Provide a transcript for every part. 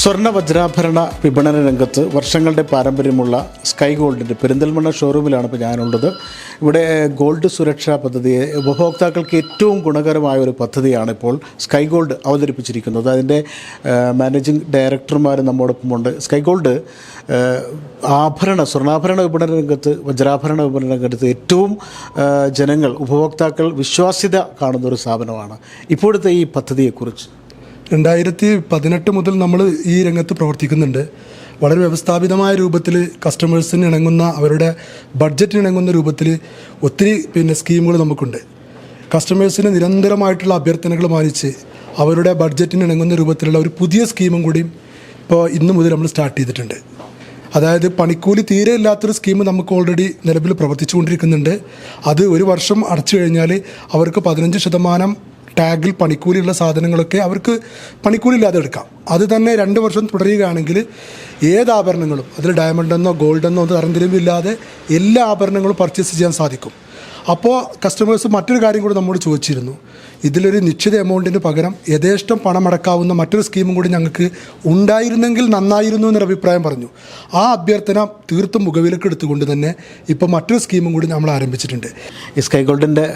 സ്വർണ വജ്രാഭരണ വിപണന രംഗത്ത് വർഷങ്ങളുടെ പാരമ്പര്യമുള്ള സ്കൈ ഗോൾഡിന്റെ പെരിന്തൽമണ്ണ ഷോറൂമിലാണ് ഇപ്പോൾ ഞാനുള്ളത്. ഇവിടെ ഗോൾഡ് സുരക്ഷാ പദ്ധതി ഉപഭോക്താക്കൾക്ക് ഏറ്റവും ഗുണകരമായ ഒരു പദ്ധതിയാണ് ഇപ്പോൾ സ്കൈ ഗോൾഡ് അവതരിപ്പിച്ചിരിക്കുന്നത്. അതിന്റെ മാനേജിംഗ് ഡയറക്ടർമാർ നമ്മോടൊപ്പമുണ്ട്. സ്കൈ ഗോൾഡ് ആഭരണ സ്വർണാഭരണ വിപണന രംഗത്ത് വജ്രാഭരണ വിപണന രംഗത്ത് ഏറ്റവും ജനങ്ങൾ ഉപഭോക്താക്കൾ വിശ്വാസ്യത കാണുന്ന ഒരു സ്ഥാപനമാണ്. ഇപ്പോഴത്തെ ഈ പദ്ധതിയെക്കുറിച്ച്. രണ്ടായിരത്തി പതിനെട്ട് മുതൽ നമ്മൾ ഈ രംഗത്ത് പ്രവർത്തിക്കുന്നുണ്ട്. വളരെ വ്യവസ്ഥാപിതമായ രൂപത്തിൽ കസ്റ്റമേഴ്സിന് ഇണങ്ങുന്ന അവരുടെ ബഡ്ജറ്റിന് ഇണങ്ങുന്ന രൂപത്തിൽ ഒത്തിരി പിന്നെ സ്കീമുകൾ നമുക്കുണ്ട്. കസ്റ്റമേഴ്സിന് നിരന്തരമായിട്ടുള്ള അഭ്യർത്ഥനകൾ മാനിച്ച് അവരുടെ ബഡ്ജറ്റിന് ഇണങ്ങുന്ന രൂപത്തിലുള്ള ഒരു പുതിയ സ്കീമും കൂടി ഇപ്പോൾ ഇന്ന് മുതൽ നമ്മൾ സ്റ്റാർട്ട് ചെയ്തിട്ടുണ്ട്. അതായത് പണിക്കൂലി തീരെ ഇല്ലാത്തൊരു സ്കീം നമുക്ക് ഓൾറെഡി നിലവിൽ പ്രവർത്തിച്ചുകൊണ്ടിരിക്കുന്നുണ്ട്. അത് ഒരു വർഷം അടച്ചു കഴിഞ്ഞാൽ അവർക്ക് പതിനഞ്ച് ശതമാനം ടാഗിൽ പണിക്കൂലിയുള്ള സാധനങ്ങളൊക്കെ അവർക്ക് പണിക്കൂലില്ലാതെ എടുക്കാം. അത് തന്നെ രണ്ട് വർഷം തുടരുകയാണെങ്കിൽ ഏത് ആഭരണങ്ങളും അതിൽ ഗോൾഡ് എന്നോ തരംതിരിവില്ലാതെ എല്ലാ ആഭരണങ്ങളും പർച്ചേസ് ചെയ്യാൻ സാധിക്കും. അപ്പോൾ കസ്റ്റമേഴ്സ് മറ്റൊരു കാര്യം കൂടി നമ്മോട് ചോദിച്ചിരുന്നു. ഇതിലൊരു നിശ്ചിത എമൗണ്ടിന് പകരം യഥേഷ്ടം പണം അടക്കാവുന്ന മറ്റൊരു സ്കീമും കൂടി ഞങ്ങൾക്ക് ഉണ്ടായിരുന്നെങ്കിൽ നന്നായിരുന്നു എന്നൊരു അഭിപ്രായം പറഞ്ഞു. ആ അഭ്യർത്ഥന തീർത്തും മുഖവിലക്ക് എടുത്തുകൊണ്ട് തന്നെ ഇപ്പോൾ മറ്റൊരു സ്കീമും കൂടി നമ്മൾ ആരംഭിച്ചിട്ടുണ്ട്. ഈ സ്കൈ ഗോൾഡിന്റെ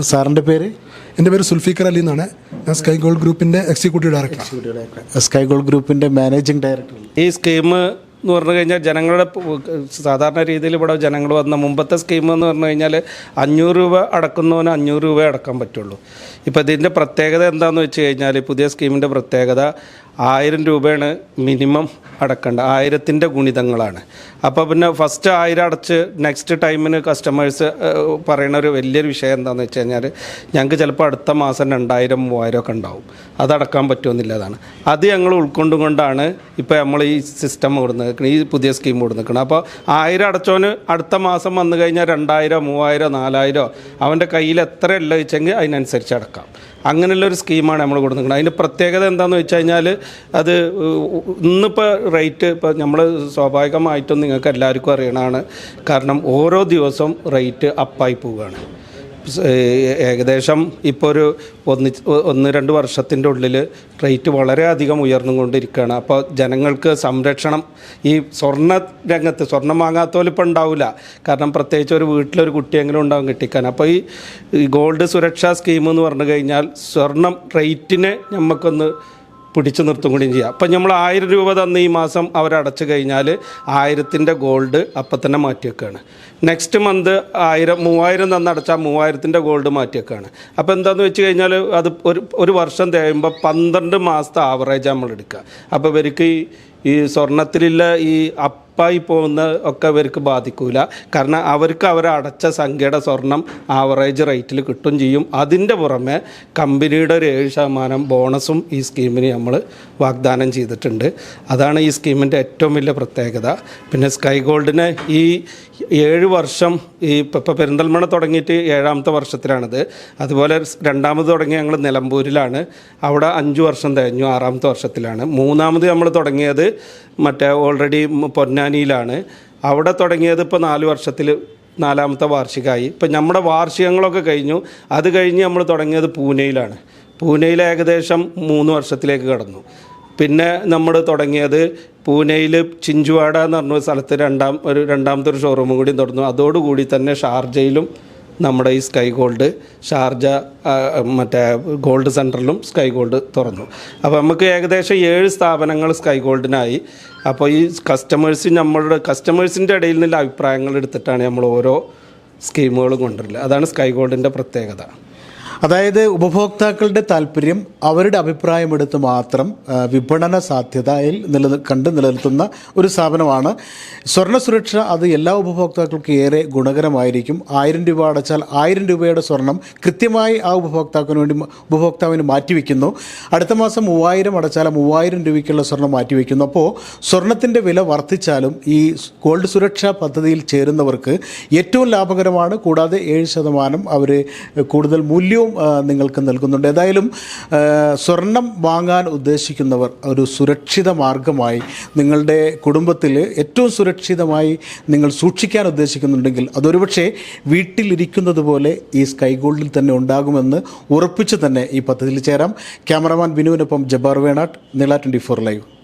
സാറിന്റെ പേര്? എന്റെ പേര് സുൽഫിക്കർ അലി എന്നാണ്. ഞാൻ സ്കൈ ഗോൾഡ് ഗ്രൂപ്പിന്റെ എക്സിക്യൂട്ടീവ് ഡയറക്ടർ സ്കൈ ഗോൾഡ് ഗ്രൂപ്പിന്റെ മാനേജിംഗ് ഡയറക്ടർ ഈ സ്കീം എന്ന് പറഞ്ഞു കഴിഞ്ഞാൽ ജനങ്ങളുടെ സാധാരണ രീതിയിൽ ഇവിടെ ജനങ്ങൾ വന്ന മുമ്പത്തെ സ്കീം എന്ന് പറഞ്ഞു കഴിഞ്ഞാൽ അഞ്ഞൂറ് രൂപ അടക്കുന്നവന് അഞ്ഞൂറ് രൂപ അടക്കാൻ പറ്റുള്ളൂ. ഇപ്പോൾ ഇതിന്റെ പ്രത്യേകത എന്താണെന്ന് വെച്ച് കഴിഞ്ഞാൽ പുതിയ സ്കീമിന്റെ പ്രത്യേകത ആയിരം രൂപയാണ് മിനിമം അടക്കേണ്ട ആയിരത്തിന്റെ ഗുണിതങ്ങളാണ്. അപ്പോൾ പിന്നെ ഫസ്റ്റ് ആയിരം അടച്ച് നെക്സ്റ്റ് ടൈമിന് കസ്റ്റമേഴ്സ് പറയുന്ന ഒരു വലിയൊരു വിഷയം എന്താണെന്ന് വെച്ച് കഴിഞ്ഞാൽ ഞങ്ങൾക്ക് ചിലപ്പോൾ അടുത്ത മാസം രണ്ടായിരം മൂവായിരം ഒക്കെ ഉണ്ടാവും. അതടക്കാൻ പറ്റുമെന്നില്ലതാണ്. അത് ഞങ്ങൾ ഉൾക്കൊണ്ടുകൊണ്ടാണ് ഇപ്പോൾ നമ്മൾ ഈ സിസ്റ്റം കൊടുത്ത് ഈ പുതിയ സ്കീം കൂടെ നിൽക്കണം. അപ്പോൾ ആയിരം അടച്ചോന് അടുത്ത മാസം വന്നു കഴിഞ്ഞാൽ രണ്ടായിരം മൂവായിരം നാലായിരം അവന്റെ കയ്യിൽ എത്ര ഉള്ള വെച്ചെങ്കിൽ അതിനനുസരിച്ച് അടക്കാം. അങ്ങനെയുള്ള ഒരു സ്കീമാണ് നമ്മൾ കൊടുക്കുന്നത് അതിന്റെ പ്രത്യേകത എന്താണെന്ന് വെച്ച് കഴിഞ്ഞാൽ അത് ഇന്നിപ്പോൾ റേറ്റ് ഇപ്പോൾ നമ്മൾ സ്വാഭാവികമായിട്ടും നിങ്ങൾക്ക് എല്ലാവർക്കും അറിയണതാണ്. കാരണം ഓരോ ദിവസവും റേറ്റ് അപ്പായി പോവുകയാണ്. ഏകദേശം ഇപ്പോൾ ഒരു ഒന്ന് ഒന്ന് രണ്ട് വർഷത്തിന്റെ ഉള്ളിൽ റേറ്റ് വളരെയധികം ഉയർന്നുകൊണ്ടിരിക്കുകയാണ്. അപ്പോൾ ജനങ്ങൾക്ക് സംരക്ഷണം ഈ സ്വർണ രംഗത്ത് സ്വർണം വാങ്ങാത്തവരും ഇപ്പോൾ ഉണ്ടാവില്ല കാരണം പ്രത്യേകിച്ച് ഒരു വീട്ടിലൊരു കുട്ടിയെങ്കിലും ഉണ്ടാവും കിട്ടിക്കാൻ. അപ്പോൾ ഈ ഗോൾഡ് സുരക്ഷാ സ്കീം എന്ന് പറഞ്ഞു കഴിഞ്ഞാൽ സ്വർണം റേറ്റിനെ നമുക്കൊന്ന് പിടിച്ചു നിർത്തും കൂടിയും ചെയ്യാം. അപ്പം നമ്മൾ ആയിരം രൂപ തന്ന് ഈ മാസം അവരടച്ചു കഴിഞ്ഞാൽ ആയിരത്തിന്റെ ഗോൾഡ് അപ്പം തന്നെ മാറ്റി വെക്കുകയാണ് നെക്സ്റ്റ് മന്ത് ആയിരം മൂവായിരം തന്ന് അടച്ചാൽ മൂവായിരത്തിന്റെ ഗോൾഡ് മാറ്റി വെക്കുകയാണ് അപ്പോൾ എന്താണെന്ന് വെച്ച് കഴിഞ്ഞാൽ അത് ഒരു ഒരു വർഷം തേയുമ്പോൾ പന്ത്രണ്ട് മാസത്തെ ആവറേജ് നമ്മൾ എടുക്കുക. അപ്പോൾ ഇവർക്ക് ഈ ഈ സ്വർണത്തിലുള്ള ഈ പോകുന്ന ഒക്കെ അവർക്ക് ബാധിക്കൂല. കാരണം അവർക്ക് അവർ അടച്ച സംഖ്യയുടെ സ്വർണം ആവറേജ് റേറ്റിൽ കിട്ടും ചെയ്യും. അതിന്റെ പുറമെ കമ്പനിയുടെ ഒരു ഏഴ് ശതമാനം ബോണസും ഈ സ്കീമിന് നമ്മൾ വാഗ്ദാനം ചെയ്തിട്ടുണ്ട്. അതാണ് ഈ സ്കീമിന്റെ ഏറ്റവും വലിയ പ്രത്യേകത. പിന്നെ സ്കൈ ഗോൾഡിന് ഈ ഏഴ് വർഷം ഈ ഇപ്പോൾ പെരിന്തൽമണ തുടങ്ങിയിട്ട് ഏഴാമത്തെ വർഷത്തിലാണിത്. അതുപോലെ രണ്ടാമത് തുടങ്ങി ഞങ്ങൾ നിലമ്പൂരിലാണ്. അവിടെ അഞ്ച് വർഷം തികഞ്ഞു ആറാമത്തെ വർഷത്തിലാണ്. മൂന്നാമത് നമ്മൾ തുടങ്ങിയത് മറ്റേ ഓൾറെഡി പൊന്നാനിയിലാണ് അവിടെ തുടങ്ങിയത് ഇപ്പോൾ നാല് വർഷത്തിൽ നാലാമത്തെ വാർഷികമായി ഇപ്പം നമ്മുടെ വാർഷികങ്ങളൊക്കെ കഴിഞ്ഞു. അത് കഴിഞ്ഞ് നമ്മൾ തുടങ്ങിയത് പൂനെയിലാണ്. പൂനെയിൽ ഏകദേശം മൂന്ന് വർഷത്തിലേക്ക് കടന്നു. പിന്നെ നമ്മൾ തുടങ്ങിയത് പൂനെയിൽ ചിഞ്ചുവാട എന്ന് പറഞ്ഞ സ്ഥലത്ത് രണ്ടാം ഒരു രണ്ടാമത്തെ ഒരു ഷോറൂമും കൂടി തുറന്നു അതോടുകൂടി തന്നെ ഷാർജയിലും നമ്മുടെ ഈ സ്കൈ ഗോൾഡ് ഷാർജ മറ്റേ ഗോൾഡ് സെന്ററിലും സ്കൈ ഗോൾഡ് തുറന്നു. അപ്പോൾ നമുക്ക് ഏകദേശം ഏഴ് സ്ഥാപനങ്ങൾ സ്കൈ ഗോൾഡിനായി അപ്പോൾ ഈ കസ്റ്റമേഴ്സ് നമ്മളുടെ കസ്റ്റമേഴ്സിന്റെ ഇടയിൽ നിന്നുള്ള അഭിപ്രായങ്ങൾ എടുത്തിട്ടാണ് നമ്മൾ ഓരോ സ്കീമുകളും കൊണ്ടുവരില്ല അതാണ് സ്കൈ ഗോൾഡിന്റെ പ്രത്യേകത. അതായത് ഉപഭോക്താക്കളുടെ താല്പര്യം അവരുടെ അഭിപ്രായമെടുത്ത് മാത്രം വിപണന സാധ്യതയിൽ നില കണ്ട് നിലനിർത്തുന്ന ഒരു സ്ഥാപനമാണ്. സ്വർണ സുരക്ഷ അത് എല്ലാ ഉപഭോക്താക്കൾക്കും ഏറെ ഗുണകരമായിരിക്കും. ആയിരം രൂപ അടച്ചാൽ ആയിരം രൂപയുടെ സ്വർണം കൃത്യമായി ആ ഉപഭോക്താവിന് വേണ്ടി ഉപഭോക്താവിന് മാറ്റിവെക്കുന്നു. അടുത്ത മാസം മൂവായിരം അടച്ചാൽ മൂവായിരം രൂപയ്ക്കുള്ള സ്വർണം മാറ്റിവെക്കുന്നു. അപ്പോൾ സ്വർണത്തിന്റെ വില വർദ്ധിച്ചാലും ഈ ഗോൾഡ് സുരക്ഷാ പദ്ധതിയിൽ ചേരുന്നവർക്ക് ഏറ്റവും ലാഭകരമാണ്. കൂടാതെ ഏഴ് ശതമാനം അവർ കൂടുതൽ മൂല്യവും ആ, നിങ്ങൾക്ക് നൽകുന്നുണ്ട്. ഏതായാലും സ്വർണം വാങ്ങാൻ ഉദ്ദേശിക്കുന്നവർ ഒരു സുരക്ഷിത മാർഗമായി നിങ്ങളുടെ കുടുംബത്തിൽ ഏറ്റവും സുരക്ഷിതമായി നിങ്ങൾ സൂക്ഷിക്കാൻ ഉദ്ദേശിക്കുന്നുണ്ടെങ്കിൽ അതൊരുപക്ഷെ വീട്ടിലിരിക്കുന്നത് പോലെ ഈ സ്കൈ ഗോൾഡിൽ തന്നെ ഉണ്ടാകുമെന്ന് ഉറപ്പിച്ച് തന്നെ ഈ പദ്ധതിയിൽ ചേരാം. ക്യാമറമാൻ ബിനുവിനൊപ്പം ജബാർ വേണാട്ട് നില ട്വന്റി ഫോർ ലൈവ്.